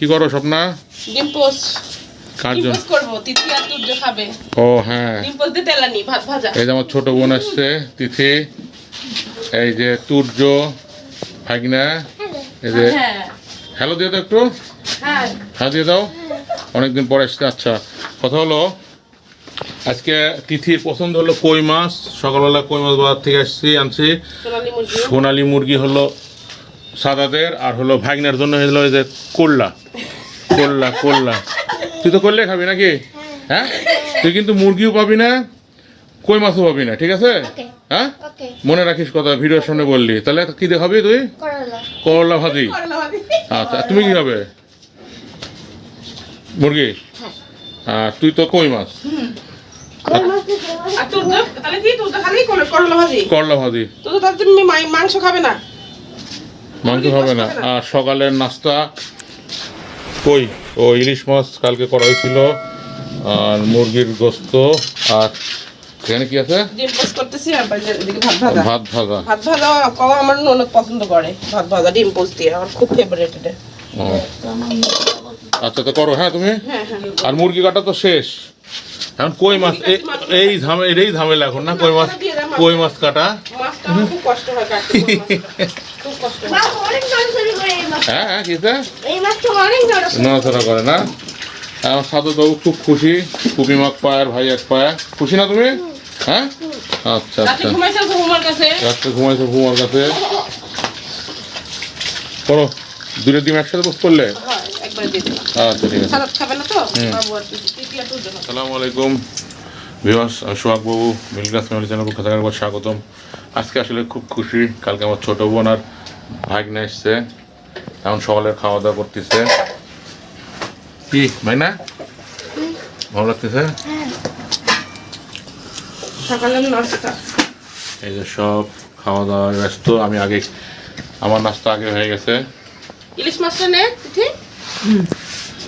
কি করো স্বপ্না? ডিম পোস্ট। কার জন্য? পোস্ট তিথি আর তুর্য খাবে। ও হ্যাঁ। ডিম পোস্ট দিয়ে তেলানি ভাত ভাজা। এই যে আমার ছোট বোন আসছে তিথি। এই যে তুর্য ভাগনা। এই যে হ্যাঁ। হ্যালো দিয়ে দাও একটু। হ্যাঁ। হ্যাঁ দিয়ে দাও। অনেকদিন পরে আসছে আচ্ছা। কথা হলো আজকে তিথির পছন্দ হলো কই মাছ। সকালবেলা কই মাছ বাজার থেকে আসছি আনছি। সোনালি মুরগি হলো সাদাদের আর হলো ভাগনার জন্য হলো এই যে করলা করলা করলা তুই তো করলে খাবি নাকি? হ্যাঁ। তুই কিন্তু মুরগিও পাবি না কই মাছও পাবি না ঠিক আছে? হ্যাঁ? মনে রাখিস কথা ভিডিওর সামনে বললি। তাহলে কি দেখাবি তুই? করলা। করলা ভাজি। আচ্ছা তুমি কি হবে মুরগি? আর তুই তো কই মাছ? করলা- করলা ভাজি? করলা ভাজি। তাহলে তুমি মাংস খাবে না? মাংস হবে না। আর সকালের নাস্তা কই? ও ইলিশ মাছ কালকে করা হয়েছিল। আর মুরগির গোস্ত। আর এখানে কি আছে? ডিম পোস্ট করতেছি আর এদিকে ভাত ভাজা। ভাত ভাজা। ভাত ভাজা কবা আমার অনেক পছন্দ করে। ভাত ভাজা ডিম পোস্ট দিয়ে আমার খুব ফেভারিট এটা। আচ্ছা তো করো হ্যাঁ তুমি? হ্যাঁ হ্যাঁ। আর মুরগি কাটা তো শেষ। এখন কই মাছ? এই ঝামে এই ঝামেলা এখন না? কই মাছ? কই মাছ কাটা? মাছটা খুব কষ্ট হয় কাটতে হয় হ্যাঁ হ্যাঁ কিসে এই মাছটা অনেক নড়াচড়ি নড়াচড়া করে না? আমার সাধু বাবু খুব খুশি কুপি মাক পায় ভাই এক পায় খুশি না তুমি? হ্যাঁ? আচ্ছা আচ্ছা। ঘুমাইছে ঘুমার কাছে? রাত্রে ঘুমাইছো ঘুমার কাছে? করো দুটো ডিম একসাথে পোস্ট করলে? হয় আচ্ছা ঠিক আছে। আসসালামু আলাইকুম। ভিওয়াস সোহাগ বাবু মিলগ্রাস ফ্যামিলি চ্যানেল পক্ষ থেকে একবার স্বাগতম। আজকে আসলে খুব খুশি। কালকে আমার ছোট বোন আর ভাগ্নে এসছে। এখন সকালের খাওয়া দাওয়া করতেছে। কি ভাই না ভালো লাগতেছে? এই যে সব খাওয়া দাওয়া ব্যস্ত। আমি আগে আমার নাস্তা আগে হয়ে গেছে। ইলিশ মাছটা নে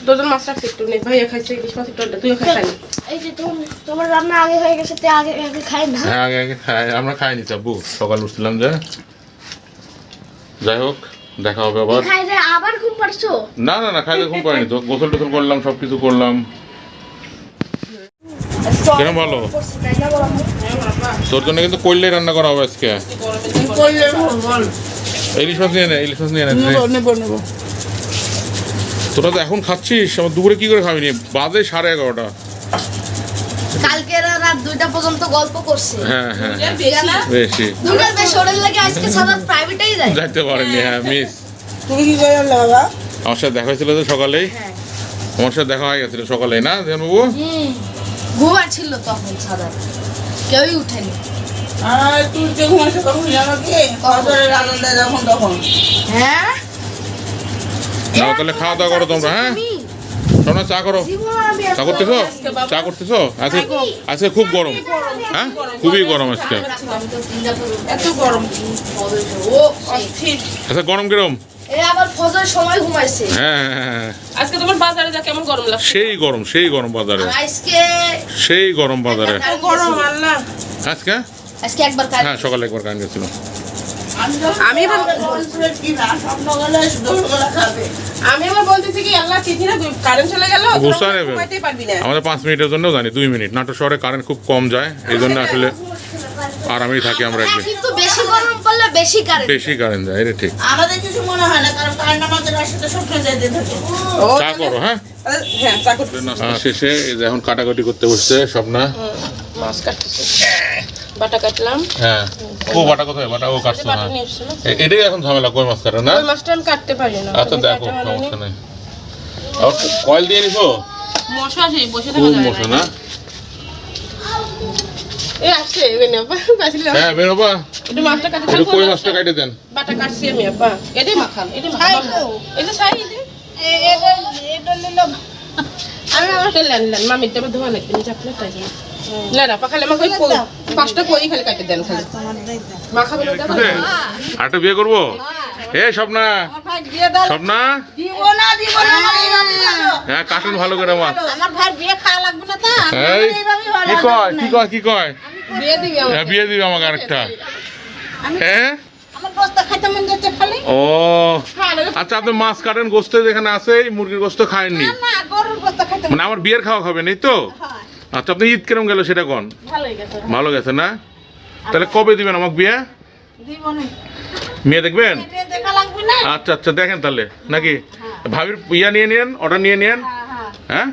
দুজন মাছ রাখছি একটু নে। ভাইয়া খাইছে ইলিশ মাছ একটু তুইও খাইনি এই যে তোমার রান্না আগে হয়ে গেছে তে আগে আগে খাই না। হ্যাঁ আগে আগে খাই আমরা খাইনি চাবু সকাল উঠছিলাম যে। যাই হোক দেখা হবে আবার। খাই আবার ঘুম পাড়ছো? না না না খাইতে ঘুম পাইনি তো। গোসল টোসল করলাম সব কিছু করলাম। কেন ভালো? তোর জন্য কিন্তু কইলে রান্না করা হবে আজকে। ইলিশ মাছ নিয়ে নে ইলিশ মাছ নিয়ে নে তোরা তো এখন খাচ্ছিস আমার দুপুরে কি করে খাবি নি? বাজে সাড়ে এগারোটা। কালকে রাত দুইটা পর্যন্ত গল্প করছে। হ্যাঁ হ্যাঁ। হ্যাঁ, বেশি। বেশি। লাগে আজকে সারা প্রাইভেটেই যায় যাইতে পারেনি হ্যাঁ মিস তুমি কি করে বাবা? আমার সাথে দেখা হয়েছিল তো সকালেই? হ্যাঁ। আমার সাথে দেখা হয়ে গেছিল সকালেই না হুম। ঘুমার ছিল তখন সারা কেউই উঠেনি। আর তুই যে ঘুমাইছে কখন? আমাকে ফজরের আনন্দে যখন তখন। হ্যাঁ? তাহলে খাওয়া দাওয়া করো তোমরা হ্যাঁ? তোমরা চা করো। চা করতেছো? চা করতেছো? আজকে আজকে খুব গরম। হ্যাঁ? খুবই গরম আজকে। আচ্ছা গরম কিরম হ্যাঁ হ্যাঁ, হ্যাঁ, সেই গরম সেই গরম বাজারে। সেই গরম বাজারে। আজকে? হ্যাঁ সকালে একবার কারেন্ট গেছিল আমি এবার আমি বলতেছি কি আল্লাহ কারেন্ট চলে গেল পারবি না। পাঁচ মিনিটের জন্য জানি দুই মিনিট। নাটোর শহরে কারেন্ট খুব কম যায় এই জন্য আসলে আরামেই থাকি আমরা একদিন। কিন্তু বেশি গরম পড়লে বেশি কারেন্ট বেশি কারেন্ট যায় এটা ঠিক। আমাদের কিছু মনে হয় না কারণ কারেন্ট আমাদের স্বপ্ন যেতে থাকে। চা করো হ্যাঁ? হ্যাঁ চা নাস্তা শেষে এই যে এখন কাটাকাটি করতে বসছে স্বপ্না। মাছ কাটতেছে। বাটা কাটলাম হ্যাঁ ও বাটা কোথায় বাটা ও কাটছো না এটাই এখন ঝামেলা কই মাছ কাটা না ওই মাছটা আমি কাটতে পারি না আচ্ছা দেখো সমস্যা নেই আর কয়েল দিয়ে নিছো মশা সেই বসে থাকা যায় মশা না আসছে আপা হ্যাঁ একটু মাছটা কাটতে কই মাছটা কাটে দেন বাটা কাটছি আমি আপা এটাই মাখান মাখান আমি আমার তেল আনলেন মামির তেমন ধোয়া লাগবে নিচে আপনার তাই না না আপা খালি আমাকে ওই পাঁচটা কই? খালি কাটে দেন খালি। মাখাবেন ওটা ভালো। আর বিয়ে করব? এ স্বপ্না। স্বপ্না? দিব না দিব না আমার হ্যাঁ কাটুন ভালো করে মাছ আমার ভাই বিয়ে খাওয়া লাগবে না তা এই কি কয়? কি কয়? কি কয়? দিয়ে দিবি আমাকে। হ্যাঁ বিয়ে দিবি আমাকে আরেকটা। হ্যাঁ? মন ও। হ্যাঁ আচ্ছা আপনি মাছ কাটেন গোস্ত যেখানে আছে মুরগির গোস্ত মানে আমার বিয়ের খাওয়া খাবেন এই তো? হয়। আচ্ছা আপনি ঈদ কেরম গেল সেটা কোন? ভালো গেছে না? তাহলে কবে দিবেন আমাকে বিয়ে? মেয়ে দেখবেন? আচ্ছা আচ্ছা দেখেন তাহলে নাকি? ভাবির ইয়া নিয়ে নিন অর্ডার নিয়ে নিন। হ্যাঁ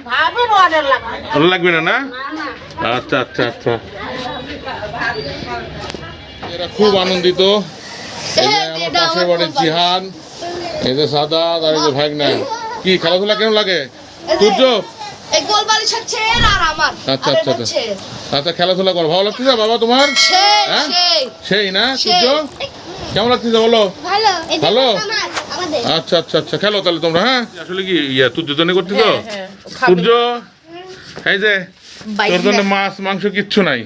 লাগবে। ভালো লাগবে না না? আচ্ছা আচ্ছা আচ্ছা। এরা খুব আনন্দিত। এই যে আমার পাশের বাড়ির জিহান যে সাদা আর যে ভাগনা। কি খেলাধুলা কেমন লাগে? সূর্য? এই গোল হচ্ছে এর আর আমার। আচ্ছা, আচ্ছা, এর। আচ্ছা। খেলাধুলা করো। ভালো লাগছে বাবা তোমার? সেই হ্যাঁ? সেই। না সূর্য? কেমন লাগতেছে বলো? ভালো। ভালো? আচ্ছা আচ্ছা আচ্ছা খেলো তাহলে তোমরা হ্যাঁ? আসলে কি ইয়া তুই দুজনে করতেছ? হ্যাঁ, হ্যাঁ। সূর্য? এই যে তোর জন্য মাছ মাংস কিচ্ছু নাই।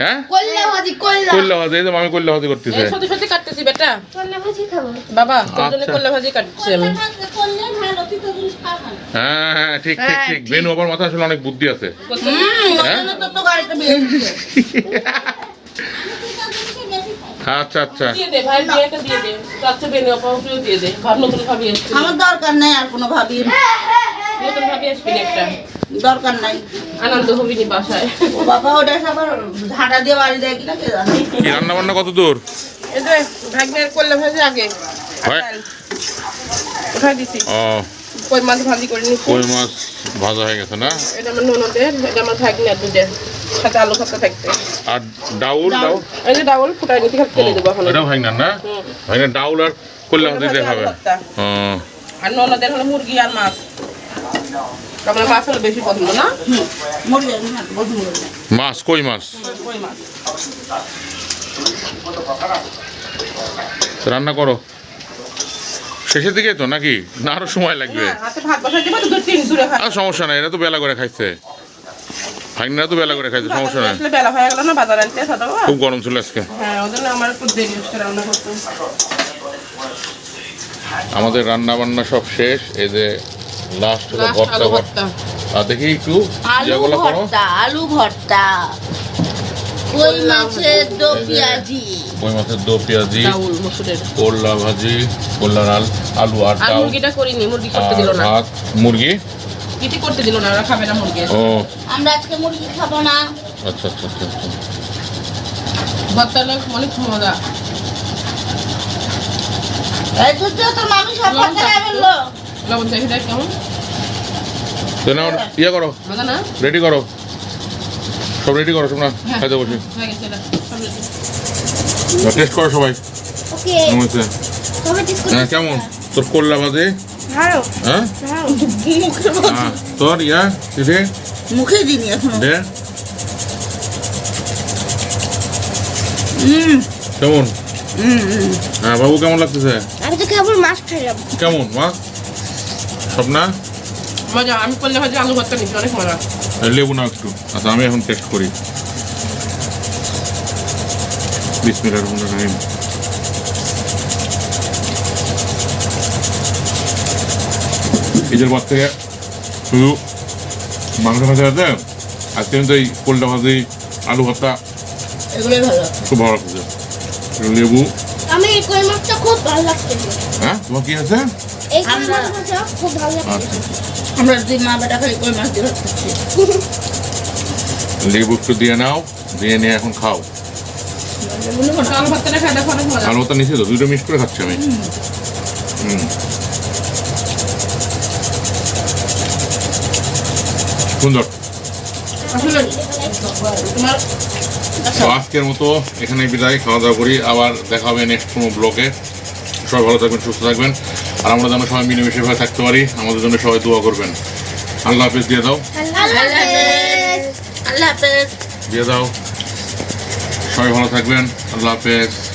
হ্যাঁ? কল্লা ভাজি কল্লা। কল্লা ভাজি এই যে মামি কল্লা ভাজি করতেছে সত্যি সত্যি কাটতেছি বেটা। কল্লা ভাজি খাব। বাবা তোর জন্য আচ্ছা। ভাজি কাটছি আমি। করলে ভালো তুই তো জিনিস খাব না হ্যাঁ হ্যাঁ ঠিক ঠিক ঠিক। বেনু আবার মাথা আসলে অনেক বুদ্ধি আছে। তো তো গাড়িতে বেরিয়ে আচ্ছা আচ্ছা। দিয়ে দে ভাই বিয়েটা দিয়ে দে। চাচ্ছে বেনে অপাউটিও দিয়ে দে। ভাব নতুন ভাবি আমার দরকার নেই আর কোনো ভাবি। নতুন ভাবি আসবে একটা। দরকার নাই। আনন্দ হবি নি বাসায়। ও বাবা ওটা আবার ঝাঁটা দিয়ে বাড়ি দেয় কিনা কে জানে। কি রান্না বান্না কত দূর? এই যে ভাগ্নের করলে ভাজি আগে। হয়। উঠাই দিছি। ও। কই মাছ ভাজি করে নিচ্ছি কই মাছ ভাজা হয়ে গেছে না? এটা আমার ননদের এটা আমার ভাগ্নের দুধের সাথে আলু খাতা থাকতে আর ডাউল ডাউল। এই যে ডাউল ফুটাই নিতে খাতে তেলে দেবো এখন। এটাও ভাইনা না? হুম। ডাউল আর কল্লা ভাজি দিয়ে খাবে আর ননদের হলো মুরগি আর মাছ। মাছ হলো বেশি পছন্দ না? মাছ কই মাছ? কই মাছ? রান্না করো। শেষের দিকে তো নাকি? না আরও সময় লাগবে। হ্যাঁ, হাতে ভাত বসাই দিবা তো দু তিন দূরে খাই আর সমস্যা নাই এরা তো বেলা করে খাইছে। ভাগনা তো বেলা করে খাইছে সমস্যা নাই। বেলা হয়ে গেল না বাজার আনতে সাদা খুব গরম ছিল আজকে। হ্যাঁ আমার একটু দেরি রান্না করতে। আমাদের রান্না বান্না সব শেষ এই যে লাস্ট হলো ভর্তা আলু ভর্তা। আর দেখি একটু আলু ভর্তা আলু ভর্তা। কই মাছের দো পেঁয়াজি? কই মাছের দো পেঁয়াজি করলা ভাজি করলার আল আলু আর ডাল মুরগিটা করিনি মুরগি করতে দিল না। ভাত মুরগি? কিটি করতে দিল না ওরা খাবে না মুরগি। ও। আমরা আজকে মুরগি খাব না। আচ্ছা আচ্ছা আচ্ছা আচ্ছা। ভর্তা হলো অনেক মজা এই তো তো তোর মামি সব ভর্তা বলল লবণ চাই কেমন তো না ইয়ে করো। রেডি করো। সব রেডি করো তোমরা হ্যাঁ। খাইতে বসে। টেস্ট করো সবাই। কেমন ঠিক হ্যাঁ কেমন? তোর করলা ভাজি হ্যাঁ? মুখে হ্যাঁ, তোর ইয়া মুখে দিনি এখন। দে। কেমন? হ্যাঁ বাবু কেমন লাগতেছে? আমি তো কেবল মাছ খাইলাম। কেমন মজা আমি করলে ভাজি আলু ভর্তা নিচ্ছি অনেক মজা। লেবু না একটু। আচ্ছা আমি এখন টেস্ট করি। বিসমিল্লাহির রহমানির রহিম। ঈদের পর থেকে শুধু মাংস ভাজা আছে আজকে কিন্তু এই পোলটা ভাজি আলু ভর্তা এগুলোই ভালো। খুব ভালো লাগছে লেবু। আমি এই কই মাছটা খুব ভালো লাগছে। হ্যাঁ তোমার কি আছে? আমরা- মাছটা খুব ভালো লাগছে আমরা দুই মা বেটা খাই কই মাছ দিয়ে লেবু একটু দিয়ে নাও দিয়ে নিয়ে এখন খাও। আলু ভর্তা নিচে তো দুটো মিক্স করে খাচ্ছি আমি। হুম। সুন্দর। আসলে আজকের মতো এখানে বিদায় খাওয়া দাওয়া করি। আবার দেখা হবে নেক্সট কোনো ব্লগে সবাই ভালো থাকবেন সুস্থ থাকবেন। আর আমরা যেন সবাই মিলেমিশে ভাবে থাকতে পারি আমাদের জন্য সবাই দোয়া করবেন। আল্লাহ হাফেজ দিয়ে দাও। আল্লাহ হাফেজ। দিয়ে দাও। সবাই ভালো থাকবেন। আল্লাহ হাফেজ।